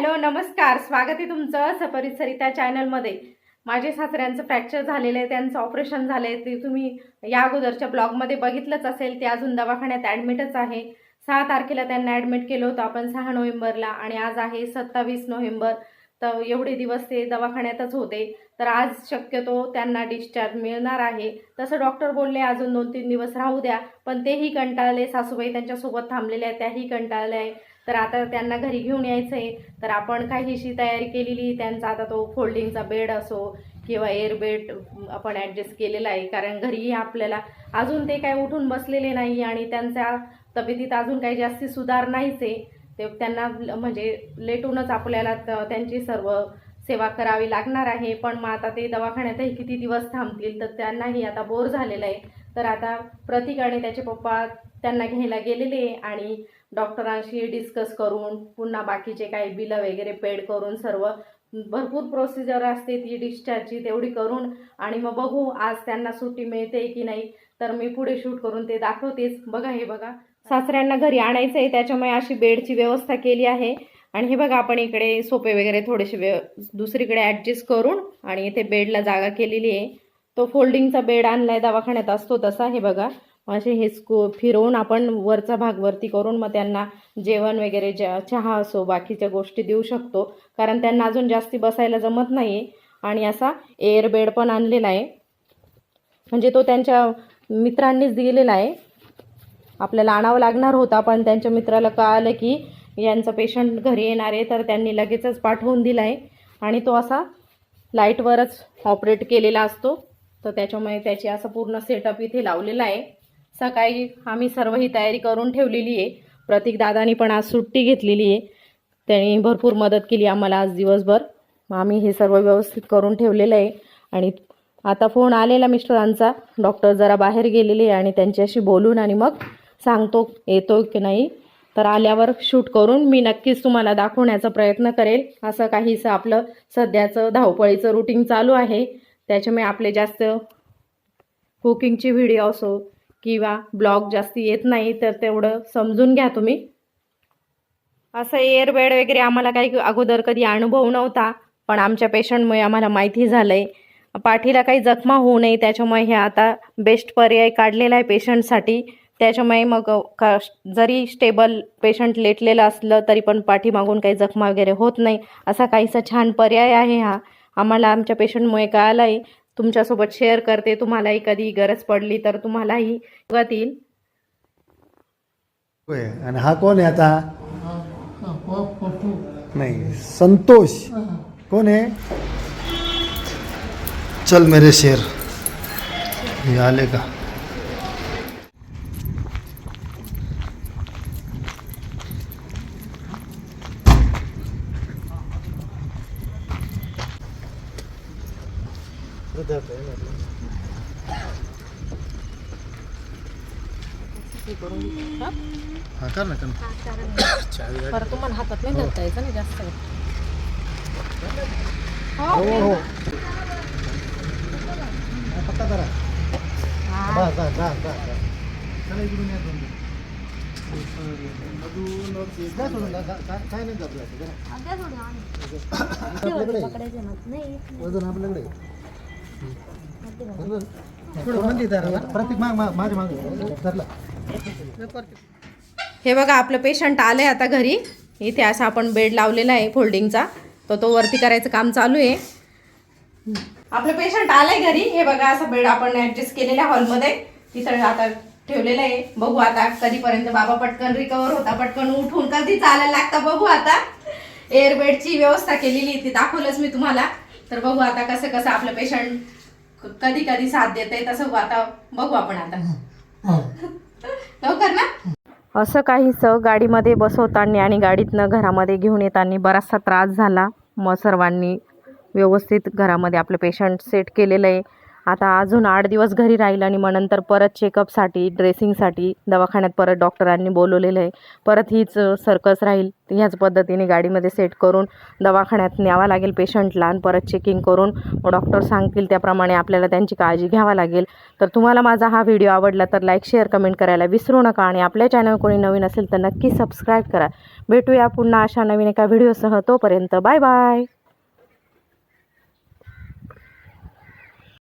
Hello नमस्कार. स्वागत आहे तुमचं सपरित सरिता चॅनलमध्ये. माझे सासऱ्यांचं फ्रॅक्चर झालेलं आहे त्यांचं ऑपरेशन झालं आहे. ते तुम्ही या अगोदरच्या ब्लॉगमध्ये बघितलंच असेल. ते अजून दवाखान्यात ॲडमिटच आहे. सहा तारखेला त्यांना ॲडमिट केलं होतं. आपण सहा नोव्हेंबरला आणि आज आहे सत्तावीस नोव्हेंबर. तर एवढे दिवस ते दवाखान्यातच होते. तर आज शक्यतो त्यांना डिस्चार्ज मिळणार आहे. तसं डॉक्टर बोलले अजून दोन तीन दिवस राहू द्या. पण तेही कंटाळले. सासूबाई त्यांच्यासोबत थांबलेल्या आहेत. त्याही कंटाळल्या आहे तर आता त्यांना घरी घेऊन यायचं आहे तर आपण काहीशी तयारी केलेली त्यांचा आता तो फोल्डिंगचा बेड असो किंवा एअरबेड आपण ॲडजस्ट केलेला आहे. कारण घरीही आपल्याला अजून ते काय उठून बसलेले नाही आणि त्यांच्या तब्येतीत अजून काही जास्ती सुधार नाहीच आहे. ते त्यांना ल- म्हणजे लेटूनच आपल्याला त- त्यांची सर्व सेवा करावी लागणार आहे. पण मग आता ते दवाखान्यातही किती दिवस थांबतील तर त्यांनाही आता बोर झालेलं आहे. तर आता प्रतीक आणि त्याचे पप्पा त्यांना घ्यायला गेलेले आणि डॉक्टरांशी डिस्कस करून पुन्हा बाकीचे काही बिलं वगैरे पेड करून सर्व भरपूर प्रोसिजर असते ती डिस्चार्जची तेवढी करून आणि मग बघू आज त्यांना सुट्टी मिळते की नाही. तर मी पुढे शूट करून ते दाखवतेच. बघा हे बघा. सासऱ्यांना घरी आणायचं आहे त्याच्यामुळे अशी बेडची व्यवस्था केली आहे. आणि हे बघा आपण इकडे सोपे वगैरे थोडेसे व्य दुसरीकडे ॲडजस्ट करून आणि इथे बेडला जागा केलेली आहे. तो फोल्डिंगचा बेड आणलाय दवाखान्यात असतो तसा हे बघा. असे हे स्को फिरवून आपण वरचा भाग वरती करून मग त्यांना जेवण वगैरे ज्या चहा असो बाकीच्या गोष्टी देऊ शकतो. कारण त्यांना अजून जास्ती बसायला जमत नाही आणि असा एअर बेड पण आणलेला आहे. म्हणजे तो त्यांच्या मित्रांनीच दिलेला आहे. आपल्याला आणावं लागणार होता पण त्यांच्या मित्राला कळालं की यांचा पेशंट घरी येणार आहे तर त्यांनी लगेचच पाठवून दिला आहे. आणि तो असा लाईटवरच ऑपरेट केलेला असतो. तर त्याच्यामुळे त्याची असं पूर्ण सेटअप इथे लावलेला आहे. सकाळी आम्ही सर्व ही तयारी करून ठेवलेली आहे. प्रतीक दादानी पण आज सुट्टी घेतलेली आहे. त्यांनी भरपूर मदत केली आम्हाला आज दिवसभर. मग आम्ही हे सर्व व्यवस्थित करून ठेवलेलं आहे. आणि आता फोन आलेला मिस्टरांचा. डॉक्टर जरा बाहेर गेलेले आहे आणि त्यांच्याशी बोलून आणि मग सांगतो येतो की नाही. तर आल्यावर शूट करून मी नक्कीच तुम्हाला दाखवण्याचा प्रयत्न करेल. असं काहीसं आपलं सध्याचं धावपळीचं रुटीन चालू आहे. त्याच्यामुळे आपले जास्त कुकिंगची व्हिडिओ असो किंवा ब्लॉग जास्ती येत नाही तर तेवढं समजून घ्या तुम्ही. असं एअरबेड वगैरे आम्हाला काही अगोदर कधी अनुभव नव्हता पण आमच्या पेशंटमुळे आम्हाला माहिती झालं आहे पाठीला काही जखमा होऊ नये त्याच्यामुळे हे आता बेस्ट पर्याय काढलेला आहे पेशंटसाठी. त्याच्यामुळे मग का जरी स्टेबल पेशंट लेटलेलं असलं तरी पण पाठीमागून काही जखमा वगैरे होत नाही असा काहीसा छान पर्याय आहे हा. आम्हाला आमच्या पेशंटमुळे कळाला आहे तुमच्यासोबत शेअर करते. तुम्हालाही कधी गरज पडली तर तुम्हालाही. युगात येईल आणि हा कोण आहे आता? नाही संतोष. कोण आहे? चल मेरे शेर. हे आले का? हा कर ना कर ना. चावी तुम्हाला हातात नाही धरता यायचं ना जास्त. हो हो हा, पक्का धरा. चला इकडून या दोन. अजून जा सोडून, जा, जा, जा- काय नाही जात जायचं, जरा. आपल्याकडे वजन आपल्याकडे माग धरला हे बघा आपलं पेशंट आलंय आता घरी. इथे असा आपण बेड लावलेला आहे फोल्डिंगचा तर तो वरती करायचं काम चालू आहे. आपलं पेशंट आलंय घरी. हे बघा असं बेड आपण ऍडजस्ट केलेल्या हॉलमध्ये तिथं आता ठेवलेलं आहे. बघू आता कधीपर्यंत बाबा पटकन रिकवर होता पटकन उठून कधी चालायला लागता बघू आता. एअर बेडची व्यवस्था केलेली ती दाखवलंच मी तुम्हाला. तर बघू आता कसं कसं आपलं पेशंट कधी कधी साथ देते तसं आता बघू आपण आता. लवकर ना असं काहीसं गाडीमध्ये बसवताना आणि गाडीतनं घरामध्ये घेऊन येताना बराचसा त्रास झाला. मग सर्वांनी व्यवस्थित घरामध्ये आपलं पेशंट सेट केलेलं आहे. आता अजून आठ दिवस घरी राहील आणि मग नंतर परत चेकअपसाठी ड्रेसिंगसाठी दवाखान्यात परत डॉक्टरांनी बोलवलेलं आहे. परत हीच सर्कस राहील. ह्याच पद्धतीने गाडीमध्ये सेट करून दवाखान्यात न्यावा लागेल पेशंटला आणि परत चेकिंग करून डॉक्टर सांगतील त्याप्रमाणे आपल्याला त्यांची काळजी घ्यावा लागेल. तर तुम्हाला माझा हा व्हिडिओ आवडला तर लाईक शेअर कमेंट करायला विसरू नका आणि आपल्या चॅनल कोणी नवीन असेल तर नक्की सबस्क्राईब करा. भेटूया पुन्हा अशा नवीन एका व्हिडिओसह तोपर्यंत बाय बाय